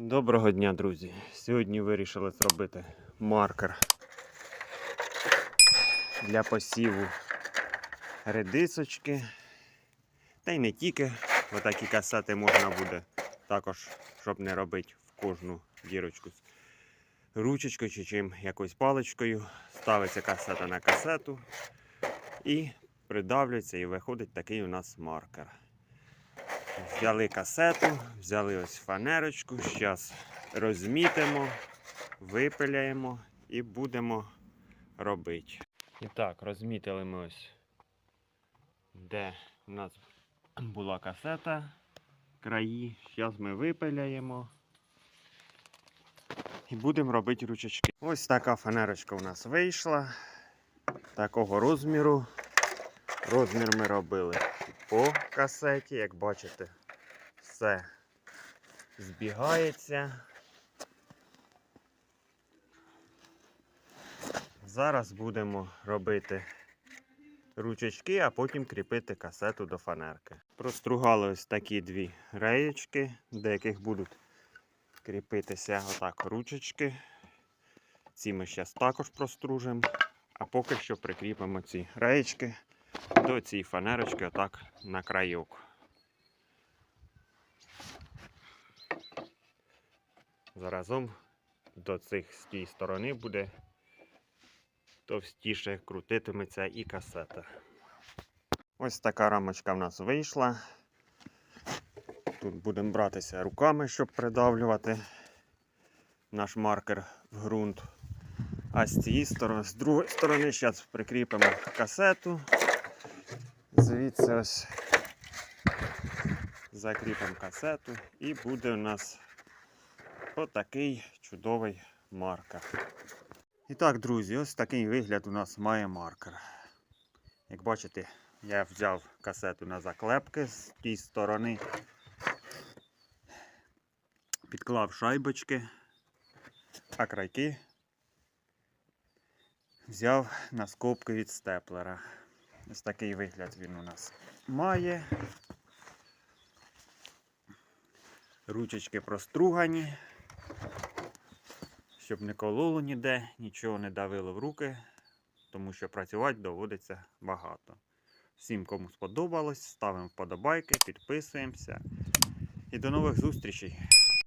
Доброго дня, друзі! Сьогодні вирішили зробити маркер для посіву редисочки. Та й не тільки, бо такі касети можна буде також, щоб не робити в кожну дірочку ручечкою чи чим якоюсь паличкою. Ставиться касета на касету і придавлюється, і виходить такий у нас маркер. Взяли касету, взяли ось фанерочку, зараз розмітимо, випиляємо і будемо робити. І так, розмітили ми ось, де у нас була касета, краї. Зараз ми випиляємо і будемо робити ручечки. Ось така фанерочка у нас вийшла. Такого розміру. Розмір ми робили по касеті, як бачите, все збігається. Зараз будемо робити ручечки, а потім кріпити касету до фанерки. Простругали ось такі дві реєчки, до яких будуть кріпитися отак ручечки. Ці ми зараз також простружимо, а поки що прикріпимо ці реєчки до цієї фанерочки отак на крайок. Заразом до цих з тієї сторони буде товстіше крутитиметься і касета. Ось така рамочка в нас вийшла. Тут будемо братися руками, щоб придавлювати наш маркер в ґрунт. А з цієї сторони, з другої сторони, зараз прикріпимо касету. Звідси ось закріпимо касету і буде у нас отакий чудовий маркер. І так, друзі, ось такий вигляд у нас має маркер. Як бачите, я взяв касету на заклепки з тієї сторони, підклав шайбочки, а крайки взяв на скобки від степлера. Ось такий вигляд він у нас має. Ручечки простругані, щоб не кололо ніде, нічого не давило в руки, тому що працювати доводиться багато. Всім, кому сподобалось, ставимо вподобайки, підписуємося. І до нових зустрічей!